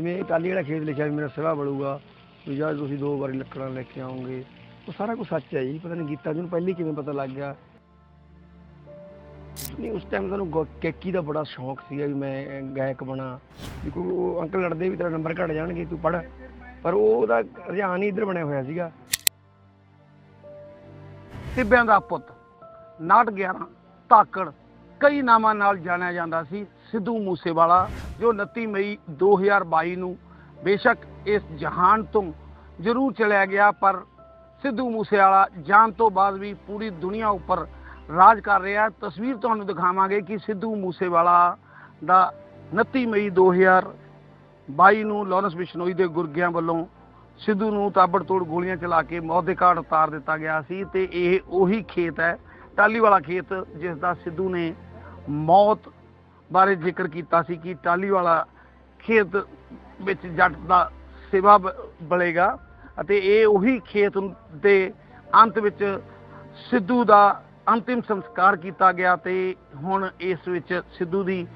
ਜਿਵੇਂ ਟਾਲੀ ਵਾਲਾ ਖੇਤ ਲਿਖਿਆ ਵੀ ਮੇਰਾ ਸਿਵਾ ਬੜੂਗਾ, ਵੀ ਜਦ ਤੁਸੀਂ ਦੋ ਵਾਰੀ ਲੱਕੜਾਂ ਲੈ ਕੇ ਆਓਗੇ ਉਹ ਸਾਰਾ ਕੁਝ ਸੱਚ ਹੈ ਜੀ, ਪਤਾ ਨਹੀਂ ਗੀਤਾ ਜੀ ਨੂੰ ਪਹਿਲੀ ਕਿਵੇਂ ਪਤਾ ਲੱਗ ਗਿਆ। ਨਹੀਂ, ਉਸ ਟਾਈਮ ਤੁਹਾਨੂੰ ਕੈਕੀ ਦਾ ਬੜਾ ਸ਼ੌਂਕ ਸੀਗਾ ਵੀ ਮੈਂ ਗਾਇਕ ਬਣਾ। ਵੀ ਕੋਈ ਉਹ ਅੰਕਲ ਲੜਦੇ ਵੀ ਤੇਰਾ ਨੰਬਰ ਘਟ ਜਾਣਗੇ, ਤੂੰ ਪੜ ਪਰ ਉਹਦਾ ਰੁਝਾਨ ਹੀ ਇੱਧਰ ਬਣਿਆ ਹੋਇਆ ਸੀਗਾ। ਟਿੱਬਿਆਂ ਦਾ ਪੁੱਤ, ਨਾਟ 11 ਧਾਕੜ, ਕਈ ਨਾਮਾਂ ਨਾਲ ਜਾਣਿਆ ਜਾਂਦਾ ਸੀ। ਸਿੱਧੂ ਮੂਸੇਵਾਲਾ, ਜੋ 29 ਮਈ 2022 ਨੂੰ ਬੇਸ਼ੱਕ ਇਸ ਜਹਾਨ ਤੋਂ ਜ਼ਰੂਰ ਚਲਿਆ ਗਿਆ, ਪਰ ਸਿੱਧੂ ਮੂਸੇਵਾਲਾ ਜਾਣ ਤੋਂ ਬਾਅਦ ਵੀ ਪੂਰੀ ਦੁਨੀਆ ਉੱਪਰ ਰਾਜ ਕਰ ਰਿਹਾ ਤਸਵੀਰ ਤੁਹਾਨੂੰ ਦਿਖਾਵਾਂਗੇ ਕਿ ਸਿੱਧੂ ਮੂਸੇਵਾਲਾ ਦਾ 29 ਮਈ 2022 ਨੂੰ ਲਾਰੈਂਸ ਬਿਸ਼ਨੋਈ ਦੇ ਗੁਰਗਿਆਂ ਵੱਲੋਂ ਸਿੱਧੂ ਨੂੰ ਤਾਬੜਤੋੜ ਗੋਲੀਆਂ ਚਲਾ ਕੇ ਮੌਤ ਦੇ ਘਾਟ ਉਤਾਰ ਦਿੱਤਾ ਗਿਆ ਸੀ ਤੇ ਇਹ ਉਹੀ ਖੇਤ ਹੈ ਟਾਲੀ ਵਾਲਾ ਖੇਤ, ਜਿਸ ਦਾ ਸਿੱਧੂ ਨੇ ਮੌਤ ਬਾਰੇ ਜ਼ਿਕਰ ਕੀਤਾ ਸੀ ਕਿ ਟਾਲੀ ਵਾਲਾ ਖੇਤ ਵਿੱਚ ਜੱਟ ਦਾ ਸੇਵਾ ਬ- ਬਲੇਗਾ ਅਤੇ ਇਹ ਉਹੀ ਖੇਤ ਦੇ ਅੰਤ ਵਿੱਚ ਸਿੱਧੂ ਦਾ ਅੰਤਿਮ ਸੰਸਕਾਰ ਕੀਤਾ ਗਿਆ ਤੇ ਹੁਣ ਇਸ ਵਿੱਚ ਸਿੱਧੂ ਦੀ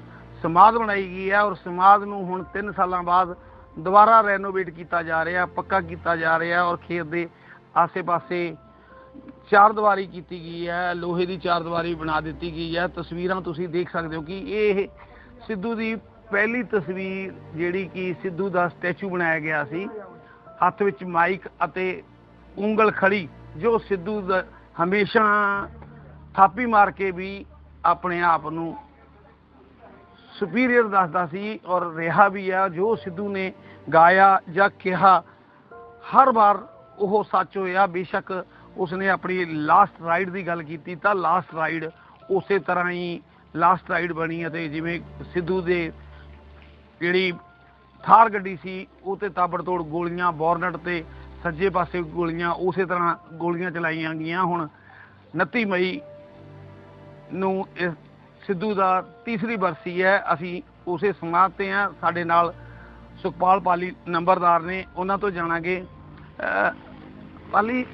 ਸਮਾਧ ਬਣਾਈ ਗਈ ਹੈ ਔਰ ਸਮਾਧ ਨੂੰ ਹੁਣ 3 ਸਾਲਾਂ ਬਾਅਦ ਦੁਬਾਰਾ ਰੈਨੋਵੇਟ ਕੀਤਾ ਜਾ ਰਿਹਾ, ਪੱਕਾ ਕੀਤਾ ਜਾ ਰਿਹਾ ਔਰ ਖੇਤ ਦੇ ਆਸੇ-ਪਾਸੇ ਚਾਰ ਦੀਵਾਰੀ ਕੀਤੀ ਗਈ ਹੈ, ਲੋਹੇ ਦੀ ਚਾਰ ਦੀਵਾਰੀ ਬਣਾ ਦਿੱਤੀ ਗਈ ਹੈ। ਤਸਵੀਰਾਂ ਤੁਸੀਂ ਦੇਖ ਸਕਦੇ ਹੋ ਕਿ ਇਹ ਸਿੱਧੂ ਦੀ ਪਹਿਲੀ ਤਸਵੀਰ ਜਿਹੜੀ ਕਿ ਸਿੱਧੂ ਦਾ ਸਟੈਚੂ ਬਣਾਇਆ ਗਿਆ ਸੀ। ਹੱਥ ਵਿੱਚ ਮਾਈਕ ਅਤੇ ਉਂਗਲ ਖੜੀ, ਜੋ ਸਿੱਧੂ ਦਾ ਹਮੇਸ਼ਾ ਥਾਪੀ ਮਾਰ ਕੇ ਵੀ ਆਪਣੇ ਆਪ ਨੂੰ ਸੁਪੀਰੀਅਰ ਦੱਸਦਾ ਸੀ ਔਰ ਰਿਹਾ ਵੀ ਆ, ਜੋ ਸਿੱਧੂ ਨੇ ਗਾਇਆ ਜਾਂ ਕਿਹਾ, ਹਰ ਵਾਰ ਉਹ ਸੱਚ ਹੋਇਆ। ਬੇਸ਼ੱਕ ਉਸਨੇ ਆਪਣੀ ਲਾਸਟ ਰਾਈਡ ਦੀ ਗੱਲ ਕੀਤੀ ਤਾਂ ਲਾਸਟ ਰਾਈਡ ਉਸੇ ਤਰ੍ਹਾਂ ਹੀ ਲਾਸਟ ਰਾਈਡ ਬਣੀ ਅਤੇ ਜਿਵੇਂ ਸਿੱਧੂ ਦੇ ਜਿਹੜੀ ਥਾਰ ਗੱਡੀ ਸੀ, ਉਹ ਤੇ ਤਾਬੜਤੋੜ ਗੋਲੀਆਂ, ਬੋਰਨਟ ਤੇ ਸੱਜੇ ਪਾਸੇ ਗੋਲੀਆਂ, ਉਸੇ ਤਰ੍ਹਾਂ ਗੋਲੀਆਂ ਚਲਾਈਆਂ ਗਈਆਂ। ਹੁਣ 29 ਮਈ ਨੂੰ ਇਸ ਸਿੱਧੂ ਦਾ ਤੀਸਰੀ ਬਰਸੀ ਹੈ। ਅਸੀਂ ਉਸੇ ਸਮਾਜ ਤੇ ਆ ਸਾਡੇ ਨਾਲ ਸੁਖਪਾਲ ਪਾਲੀ ਨੰਬਰਦਾਰ ਨੇ। ਉਹਨਾਂ ਤੋਂ ਜਾਣਾਂਗੇ। ਪਾਲੀ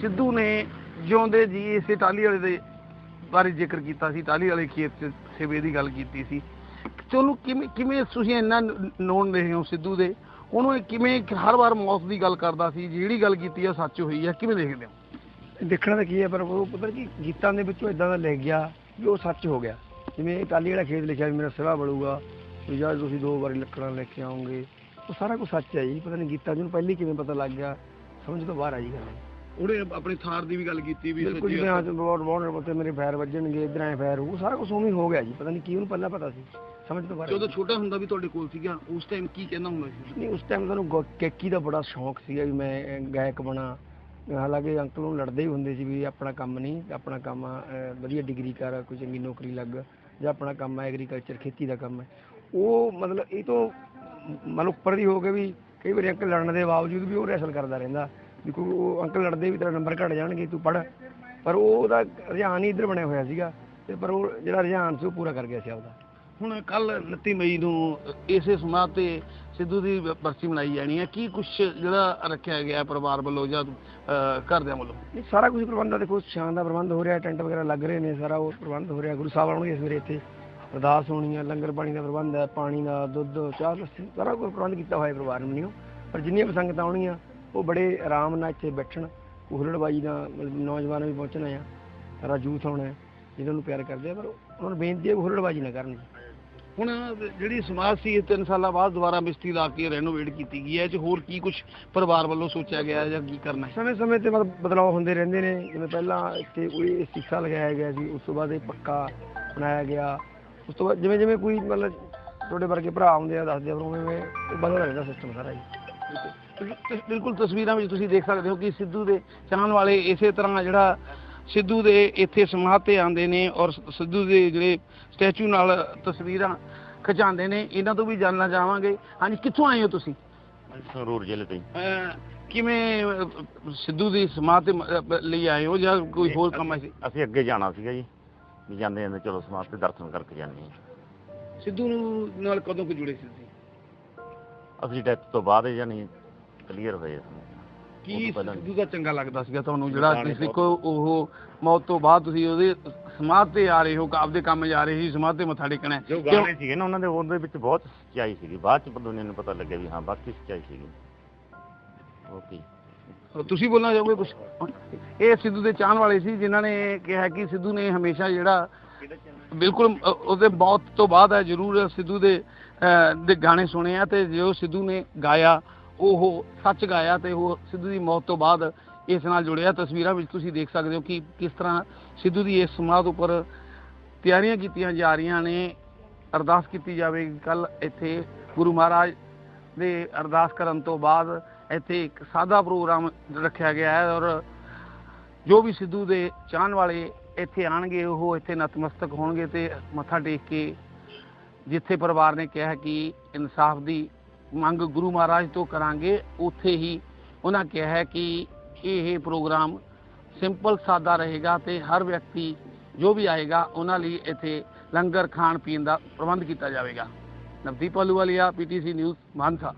ਸਿੱਧੂ ਨੇ ਜਿਉਂਦੇ ਜੀ ਇਸੇ ਟਾਲੀ ਵਾਲੇ ਦੇ ਬਾਰੇ ਜ਼ਿਕਰ ਕੀਤਾ ਸੀ ਟਾਲੀ ਵਾਲੇ ਖੇਤ 'ਚ ਸੇਵੇ ਦੀ ਗੱਲ ਕੀਤੀ ਸੀ। ਚਲੋ ਕਿਵੇਂ ਕਿਵੇਂ ਤੁਸੀਂ ਇੰਨਾ ਨੋਨ ਰਹੇ ਹੋ ਸਿੱਧੂ ਦੇ? ਉਹਨੂੰ ਇਹ ਕਿਵੇਂ ਹਰ ਵਾਰ ਮੌਤ ਦੀ ਗੱਲ ਕਰਦਾ ਸੀ, ਜਿਹੜੀ ਗੱਲ ਕੀਤੀ ਆ ਸੱਚ ਹੋਈ ਆ, ਕਿਵੇਂ ਦੇਖਦੇ ਹੋ? ਦੇਖਣਾ ਤਾਂ ਕੀ ਹੈ ਪਰ ਉਹ ਪਤਾ ਕੀ ਗੀਤਾਂ ਦੇ ਵਿੱਚੋਂ ਇਦਾਂ ਦਾ ਲਿਖ ਗਿਆ ਵੀ ਉਹ ਸੱਚ ਹੋ ਗਿਆ। ਜਿਵੇਂ ਟਾਲੀ ਵਾਲਾ ਖੇਤ ਲਿਖਿਆ ਵੀ ਮੇਰਾ ਸਿਵਾ ਬੜੂਗਾ ਵੀ ਜਦ ਤੁਸੀਂ ਦੋ ਵਾਰੀ ਲੱਕੜਾਂ ਲੈ ਕੇ ਆਉਂਗੇ ਉਹ ਸਾਰਾ ਕੁਝ ਸੱਚ ਹੈ ਜੀ, ਪਤਾ ਨਹੀਂ ਗੀਤਾਂ ਜੀ ਨੂੰ ਪਹਿਲੀ ਕਿਵੇਂ ਪਤਾ ਲੱਗ ਗਿਆ, ਸਮਝ ਤੋਂ ਬਾਹਰ ਆਈ ਗੱਲ। ਉਹਨੇ ਆਪਣੀ ਥਾਰ ਦੀ ਵੀ ਗੱਲ ਕੀਤੀ ਵੀ ਬਿਲਕੁਲ ਜਿਵੇਂ ਅੱਜ ਬੋਰਡ ਬੋਰਡ ਤੇ ਮੇਰੇ ਫਾਇਰ ਵੱਜਣਗੇ ਇਧਰ ਐ ਫਾਇਰ ਹੋਊ ਸਾਰਾ ਕੁਝ ਉਵੇਂ ਹੀ ਹੋ ਗਿਆ ਜੀ ਪਤਾ ਨਹੀਂ ਕੀ ਉਹਨੂੰ ਪਹਿਲਾਂ ਪਤਾ ਸੀ ਸਮਝ ਤੋਂ ਬਾਹਰ ਜਦੋਂ ਜੀ। ਛੋਟਾ ਹੁੰਦਾ ਵੀ ਤੁਹਾਡੇ ਕੋਲ ਸੀਗਾ ਉਸ ਟਾਈਮ ਕੀ ਕਹਿੰਦਾ ਹੁੰਦਾ ਸੀ? ਨਹੀਂ ਉਸ ਟਾਈਮ ਤੁਹਾਨੂੰ ਕੈਕੀ ਦਾ ਬੜਾ ਸ਼ੌਂਕ ਸੀਗਾ ਵੀ ਮੈਂ ਗਾਇਕ ਬਣਾ। ਹਾਲਾਂਕਿ ਅੰਕਲ ਨੂੰ ਲੜਦੇ ਹੀ ਹੁੰਦੇ ਸੀ ਵੀ ਆਪਣਾ ਕੰਮ ਨਹੀਂ ਆਪਣਾ ਕੰਮ ਵਧੀਆ ਡਿਗਰੀ ਕਰ ਕੋਈ ਚੰਗੀ ਨੌਕਰੀ ਲੱਗ ਜਾਂ ਆਪਣਾ ਕੰਮ ਹੈ ਐਗਰੀਕਲਚਰ ਖੇਤੀ ਦਾ ਕੰਮ ਹੈ ਉਹ ਮਤਲਬ ਇਹ ਤੋਂ ਮਤਲਬ ਉੱਪਰ ਦੀ ਹੋ ਕੇ ਵੀ ਕਈ ਵਾਰੀ ਅੰਕਲ ਲੜਨ ਦੇ ਬਾਵਜੂਦ ਵੀ ਉਹ ਰੈਸਲ ਕਰਦਾ ਰਹਿੰਦਾ। ਵੀ ਕੋਈ ਉਹ ਅੰਕਲ ਲੜਦੇ ਵੀ ਤੇਰਾ ਨੰਬਰ ਘਟ ਜਾਣਗੇ ਤੂੰ ਪੜ ਪਰ ਉਹ ਉਹਦਾ ਰੁਝਾਨ ਹੀ ਇੱਧਰ ਬਣਿਆ ਹੋਇਆ ਸੀਗਾ ਤੇ ਪਰ ਉਹ ਜਿਹੜਾ ਰੁਝਾਨ ਸੀ ਉਹ ਪੂਰਾ ਕਰ ਗਿਆ ਸੀ ਆਪਦਾ। ਹੁਣ ਕੱਲ 29 ਮਈ ਨੂੰ ਇਸੇ ਸਮਾਂ ਤੇ ਸਿੱਧੂ ਦੀ ਬਰਸੀ ਮਨਾਈ ਜਾਣੀ ਹੈ। ਕੀ ਕੁਝ ਜਿਹੜਾ ਰੱਖਿਆ ਗਿਆ ਪਰਿਵਾਰ ਵੱਲੋਂ ਜਾਂ ਘਰਦਿਆਂ ਵੱਲੋਂ? ਇਹ ਸਾਰਾ ਕੁਝ ਪ੍ਰਬੰਧ ਆ। ਦੇਖੋ ਸ਼ਾਨ ਦਾ ਪ੍ਰਬੰਧ ਹੋ ਰਿਹਾ ਟੈਂਟ ਵਗੈਰਾ ਲੱਗ ਰਹੇ ਨੇ ਸਾਰਾ ਉਹ ਪ੍ਰਬੰਧ ਹੋ ਰਿਹਾ। ਗੁਰੂ ਸਾਹਿਬ ਆਉਣਗੇ ਸਵੇਰੇ ਇੱਥੇ। ਅਰਦਾਸ ਹੋਣੀ ਹੈ ਲੰਗਰ ਪਾਣੀ ਦਾ ਪ੍ਰਬੰਧ ਹੈ ਪਾਣੀ ਦਾ ਦੁੱਧ ਚਾਹ ਲੱਸੀ ਸਾਰਾ ਕੁਝ ਪ੍ਰਬੰਧ ਕੀਤਾ ਹੋਇਆ ਪਰਿਵਾਰ ਨੂੰ ਪਰ ਜਿੰਨੀਆਂ ਵੀ ਸੰਗਤਾਂ ਆਉਣਗੀਆਂ ਉਹ ਬੜੇ ਆਰਾਮ ਨਾਲ ਇੱਥੇ ਬੈਠਣ ਹੁਲੜਬਾਜੀ ਦਾ ਨੌਜਵਾਨ ਵੀ ਪਹੁੰਚਣਾ ਆ ਸਾਰਾ ਯੂਥ ਆਉਣਾ ਹੈ ਜਿਹਨਾਂ ਨੂੰ ਪਿਆਰ ਕਰਦੇ ਆ ਪਰ ਉਹਨਾਂ ਨੂੰ ਬੇਨਤੀ ਹੈ ਕਿ ਹੁਲੜਬਾਜੀ ਨਾ ਕਰਨ ਹੁਣ ਜਿਹੜੀ ਸਮਾਜ ਸੀ ਇਹ 3 ਸਾਲਾਂ ਬਾਅਦ ਦੁਬਾਰਾ ਮਿਸਤਰੀ ਲਾ ਕੇ ਰੈਨੋਵੇਟ ਕੀਤੀ ਗਈ ਹੈ ਇਹ 'ਚ ਹੋਰ ਕੀ ਕੁਝ ਪਰਿਵਾਰ ਵੱਲੋਂ ਸੋਚਿਆ ਗਿਆ ਹੈ ਜਾਂ ਕੀ ਕਰਨਾ ਹੈ? ਸਮੇਂ ਸਮੇਂ ਤੇ ਮਤਲਬ ਬਦਲਾਅ ਹੁੰਦੇ ਰਹਿੰਦੇ ਨੇ ਜਿਵੇਂ ਪਹਿਲਾਂ ਇੱਥੇ ਕੋਈ ਸਿੱਖਾ ਲਗਾਇਆ ਗਿਆ ਸੀ ਉਸ ਤੋਂ ਬਾਅਦ ਇਹ ਪੱਕਾ ਬਣਾਇਆ ਗਿਆ ਉਸ ਤੋਂ ਬਾਅਦ ਜਿਵੇਂ ਜਿਵੇਂ ਕੋਈ ਮਤਲਬ ਤੁਹਾਡੇ ਵਰਗੇ ਭਰਾ ਆਉਂਦੇ ਆ ਦੱਸਦੇ ਆ ਫਿਰ ਉਵੇਂ ਉਵੇਂ ਇਹ ਬਦਲਦਾ ਰਹਿੰਦਾ ਸਿਸਟਮ ਸਾਰਾ ਜੀ। ਬਿਲਕੁਲ- ਤਸਵੀਰਾਂ ਵਿੱਚ ਤੁਸੀਂ ਦੇਖ ਸਕਦੇ ਹੋ ਕਿ ਸਿੱਧੂ ਦੇ ਚਾਹਣ ਵਾਲੇ ਇਸੇ ਤਰ੍ਹਾਂ ਜਿਹੜਾ ਸਿੱਧੂ ਦੇ ਇੱਥੇ ਸਮਾਧ ਤੇ ਆਉਂਦੇ ਨੇ ਔਰ ਸਿੱਧੂ ਦੇ ਜਿਹੜੇ ਸਟੈਚੂ ਨਾਲ ਤਸਵੀਰਾਂ ਖਿਚਾਉਂਦੇ ਨੇ ਇਹਨਾਂ ਤੋਂ ਵੀ ਜਾਣਨਾ ਚਾਹਾਂਗੇ। ਹਾਂਜੀ ਕਿੱਥੋਂ ਆਏ ਹੋ ਤੁਸੀਂ? ਸੰਗਰੂਰ ਜ਼ਿਲ੍ਹੇ ਤੋਂ ਕਿਵੇਂ ਸਿੱਧੂ ਦੀ ਸਮਾਧ ਤੇ ਲਈ ਆਏ ਹੋ ਜਾਂ ਕੋਈ ਹੋਰ ਕੰਮ ਹੈ? ਸੀ ਅਸੀਂ ਅੱਗੇ ਜਾਣਾ ਸੀਗਾ ਜੀ। ਵੀ ਜਾਂਦੇ ਜਾਂਦੇ ਚਲੋ ਸਮਾਜ ਤੇ ਦਰਸ਼ਨ ਕਰਕੇ ਜਾਂਦੇ ਹਾਂ। ਸਿੱਧੂ ਨੂੰ ਨਾਲ ਕਦੋਂ ਕੁ ਜੁੜੇ ਸੀ ਤੁਸੀਂ? ਅਸੀਂ ਡੈਥ ਤੋਂ ਬਾਅਦ ਜਾਨੀ ਕਲੀਅਰ ਹੋਏ ਕੀ ਸਿੱਧੂ ਦਾ ਚੰਗਾ ਲੱਗਦਾ ਸੀਗਾ ਤੁਹਾਨੂੰ? ਜਿਹੜਾ ਤੁਸੀਂ ਦੇਖੋ ਉਹ ਮੌਤ ਤੋਂ ਬਾਅਦ ਤੁਸੀਂ ਉਹਦੇ ਸਮਾਧ ਤੇ ਆ ਰਹੇ ਹੋ ਆਪਦੇ ਕੰਮ ਜਾ ਰਹੇ ਸੀ ਸਮਾਧ ਤੇ ਮੱਥਾ ਟੇਕਣਾ। ਜੋ ਗਾਣੇ ਸੀਗੇ ਨਾ ਉਹਨਾਂ ਦੇ ਉਹਦੇ ਵਿੱਚ ਬਹੁਤ ਸੱਚਾਈ ਸੀਗੀ। ਬਾਅਦ ਚ ਦੁਨੀਆ ਨੂੰ ਪਤਾ ਲੱਗਿਆ ਵੀ ਹਾਂ ਬਾਕੀ ਸੱਚਾਈ ਸੀਗੀ। ਓਕੇ। ਤੁਸੀਂ ਬੋਲਣਾ ਚਾਹੋਗੇ ਕੁਝ ਇਹ ਸਿੱਧੂ ਦੇ ਚਾਹਣ ਵਾਲੇ ਸੀ ਜਿਨ੍ਹਾਂ ਨੇ ਕਿਹਾ ਕਿ ਸਿੱਧੂ ਨੇ ਹਮੇਸ਼ਾ ਜਿਹੜਾ ਬਿਲਕੁਲ ਉਹਦੇ ਮੌਤ ਤੋਂ ਬਾਅਦ ਹੈ ਜ਼ਰੂਰ ਸਿੱਧੂ ਦੇ ਦੇ ਗਾਣੇ ਸੁਣੇ ਆ ਤੇ ਜੋ ਸਿੱਧੂ ਨੇ ਗਾਇਆ ਉਹ ਸੱਚ ਗਾਇਆ ਤੇ ਉਹ ਸਿੱਧੂ ਦੀ ਮੌਤ ਤੋਂ ਬਾਅਦ ਇਸ ਨਾਲ ਜੁੜਿਆ। ਤਸਵੀਰਾਂ ਵਿੱਚ ਤੁਸੀਂ ਦੇਖ ਸਕਦੇ ਹੋ ਕਿ ਕਿਸ ਤਰ੍ਹਾਂ ਸਿੱਧੂ ਦੀ ਇਸ ਸਮਾਧ ਉੱਪਰ ਤਿਆਰੀਆਂ ਕੀਤੀਆਂ ਜਾ ਰਹੀਆਂ ਨੇ। ਅਰਦਾਸ ਕੀਤੀ ਜਾਵੇਗੀ ਕੱਲ ਇੱਥੇ ਗੁਰੂ ਮਹਾਰਾਜ ਦੇ ਅਰਦਾਸ ਕਰਨ ਤੋਂ ਬਾਅਦ ਇੱਥੇ ਇੱਕ ਸਾਦਾ ਪ੍ਰੋਗਰਾਮ ਰੱਖਿਆ ਗਿਆ ਹੈ ਔਰ ਜੋ ਵੀ ਸਿੱਧੂ ਦੇ ਚਾਹਣ ਵਾਲੇ ਇੱਥੇ ਆਣਗੇ ਉਹ ਇੱਥੇ ਨਤਮਸਤਕ ਹੋਣਗੇ ਤੇ ਮੱਥਾ ਟੇਕ ਕੇ ਜਿੱਥੇ ਪਰਿਵਾਰ ਨੇ ਕਿਹਾ ਕਿ ਇਨਸਾਫ ਦੀ ਮੰਗ ਗੁਰੂ ਮਹਾਰਾਜ ਤੋਂ ਕਰਾਂਗੇ। ਉੱਥੇ ਹੀ ਉਹਨਾਂ ਕਿਹਾ ਹੈ ਕਿ ਇਹ ਪ੍ਰੋਗਰਾਮ ਸਿੰਪਲ ਸਾਦਾ ਰਹੇਗਾ ਤੇ ਹਰ ਵਿਅਕਤੀ ਜੋ ਵੀ ਆਏਗਾ ਉਹਨਾਂ ਲਈ ਇੱਥੇ ਲੰਗਰ ਖਾਣ ਪੀਣ ਦਾ ਪ੍ਰਬੰਧ ਕੀਤਾ ਜਾਵੇਗਾ। Navdeep Ahluwalia PTC news, Mansa.